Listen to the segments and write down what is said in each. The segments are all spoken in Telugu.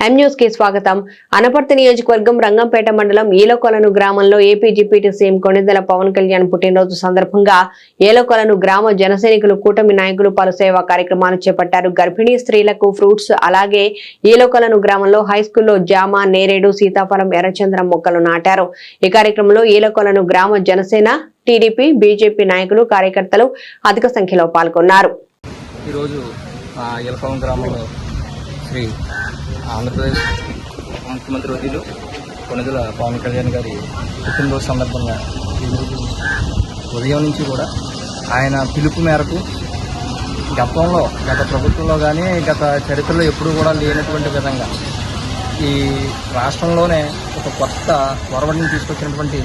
ఎం కి స్వాగతం. అనపర్తి నియోజకవర్గం రంగంపేట మండలం ఏలోకొలను గ్రామంలో AP deputy CM Konidela Pawan Kalyan పుట్టినరోజు సందర్భంగా ఏలోకొలను గ్రామ జనసైనికులు కూటమి నాయకులు పలు సేవా కార్యక్రమాలు చేపట్టారు. గర్భిణీ స్త్రీలకు ఫ్రూట్స్ అలాగే ఏలోకొలను గ్రామంలో హై స్కూల్లో జామ నేరేడు సీతాఫలం ఎర్రచంద్రం మొక్కలు నాటారు. ఈ కార్యక్రమంలో ఏలోకొలను గ్రామ జనసేన టీడీపీ బీజేపీ నాయకులు కార్యకర్తలు అధిక సంఖ్యలో పాల్గొన్నారు. ఈరోజు ఎలకొలం గ్రామంలో శ్రీ ఆంధ్రప్రదేశ్ ముఖ్యమంత్రి వర్యులు కొనుగోల పవన్ కళ్యాణ్ గారి పుట్టినరోజు సందర్భంగా ఈరోజు ఉదయం నుంచి కూడా ఆయన పిలుపు మేరకు గతంలో గత ప్రభుత్వంలో కానీ గత చరిత్రలో ఎప్పుడూ కూడా లేనటువంటి విధంగా ఈ రాష్ట్రంలోనే ఒక కొత్త ఒరవడిని తీసుకొచ్చినటువంటి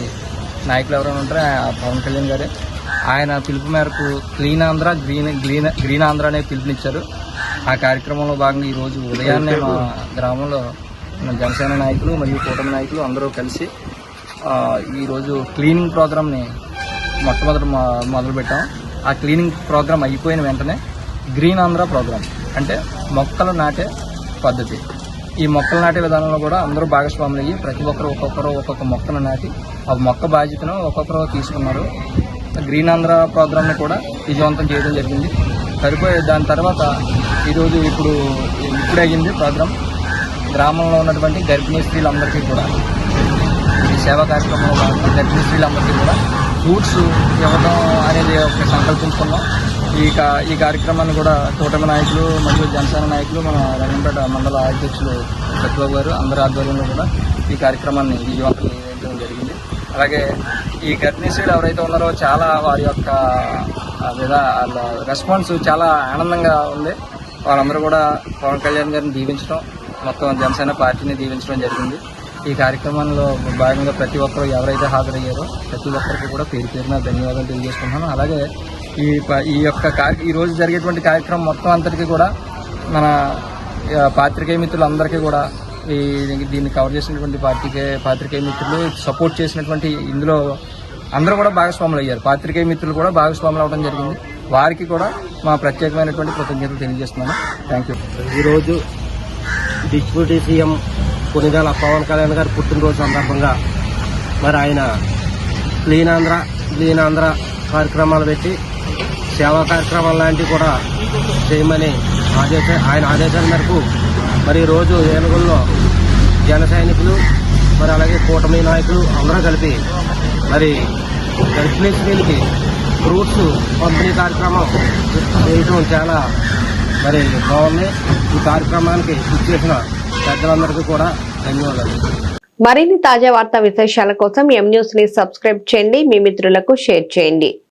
నాయకులు ఎవరైనా ఉంటారో? ఆ పవన్ కళ్యాణ్ గారే. ఆయన పిలుపు మేరకు clean Andhra green green green Andhra అనే పిలుపునిచ్చారు. ఆ కార్యక్రమంలో భాగంగా ఈరోజు ఉదయాన్నే మా గ్రామంలో మన జనసేన నాయకులు మరియు కూటమి నాయకులు అందరూ కలిసి ఈరోజు క్లీనింగ్ ప్రోగ్రామ్ని మొట్టమొదటి మొదలుపెట్టాం ఆ క్లీనింగ్ ప్రోగ్రామ్ అయిపోయిన వెంటనే గ్రీన్ ఆంధ్ర ప్రోగ్రామ్ అంటే మొక్కలు నాటే పద్ధతి. ఈ మొక్కలు నాటే విధానంలో కూడా అందరూ భాగస్వాములు అయ్యి ప్రతి ఒక్కరు ఒక్కొక్కరు ఒక్కొక్క మొక్కను నాటి ఆ మొక్క బాధ్యతను ఒక్కొక్కరు తీసుకున్నారు. గ్రీన్ ఆంధ్ర ప్రోగ్రామ్ని కూడా విజయవంతం చేయడం జరిగింది. సరిపోయే దాని తర్వాత ఈరోజు ఇప్పుడు ఇప్పుడే అయ్యింది ప్రోగ్రామ్ గ్రామంలో ఉన్నటువంటి గర్భిణీ స్త్రీలందరికీ కూడా ఈ సేవా కార్యక్రమంలో భాగంగా గర్భిణీ స్త్రీలందరికీ కూడా ఫ్రూట్స్ ఇవ్వడం అనేది ఒక సంకల్పించుకున్నాం. ఈ కా ఈ కార్యక్రమాన్ని కూడా కూటమి నాయకులు మరియు జనసేన నాయకులు మన రంగంపేట మండల అధ్యక్షులు సత్యబాబు గారు అందరి ఆధ్వర్యంలో కూడా ఈ కార్యక్రమాన్ని విజయవంతం చేయడం జరిగింది. అలాగే ఈ గర్భిణీ స్త్రీలు ఎవరైతే ఉన్నారో చాలా వారి యొక్క లేదా విధా వాళ్ళ రెస్పాన్స్ చాలా ఆనందంగా ఉంది. వాళ్ళందరూ కూడా పవన్ కళ్యాణ్ గారిని దీవించడం మొత్తం జనసేన పార్టీని దీవించడం జరిగింది. ఈ కార్యక్రమంలో భాగంగా ప్రతి ఒక్కరు ఎవరైతే హాజరయ్యారో ప్రతి ఒక్కరికి కూడా పేరు పేరున ధన్యవాదాలు తెలియజేసుకుంటున్నాను. అలాగే ఈ ప- ఈ యొక్క కార్య ఈ రోజు జరిగేటువంటి కార్యక్రమం మొత్తం అంతటికీ కూడా మన పాత్రికేయ మిత్రులందరికీ కూడా ఈ దీన్ని కవర్ చేసినటువంటి పార్టీకే పాత్రికేయ మిత్రులు సపోర్ట్ చేసినటువంటి ఇందులో అందరూ కూడా భాగస్వాములు అయ్యారు పాత్రికేయ మిత్రులు కూడా భాగస్వాములు అవడం జరిగింది. వారికి కూడా మా ప్రత్యేకమైనటువంటి కృతజ్ఞతలు తెలియజేస్తున్నాను. థ్యాంక్ యూ ఈరోజు డిప్యూటీ సీఎం కొనిదాల పవన్ కళ్యాణ్ గారి పుట్టినరోజు సందర్భంగా మరి ఆయన క్లీన్ ఆంధ్ర క్లీన్ ఆంధ్ర కార్యక్రమాలు పెట్టి సేవా కార్యక్రమాలు లాంటివి కూడా చేయమని ఆదేశ ఆయన ఆదేశాల మేరకు మరి ఈరోజు ఏనుగుల్లో జన సైనికులు మరి అలాగే కూటమి నాయకులు అందరూ కలిపి మరి గర్భిణీ స్త్రీలకి ఫ్రూట్స్ పంపిణీ కార్యక్రమం చేయటం చాలా మరి బాగుంది. ఈ కార్యక్రమానికి ఇచ్చేసిన పెద్దలందరికీ కూడా ధన్యవాదాలు. మరిన్ని తాజా వార్తా విశేషాల కోసం ఎం న్యూస్ని సబ్స్క్రైబ్ చేయండి. మీ మిత్రులకు షేర్ చేయండి.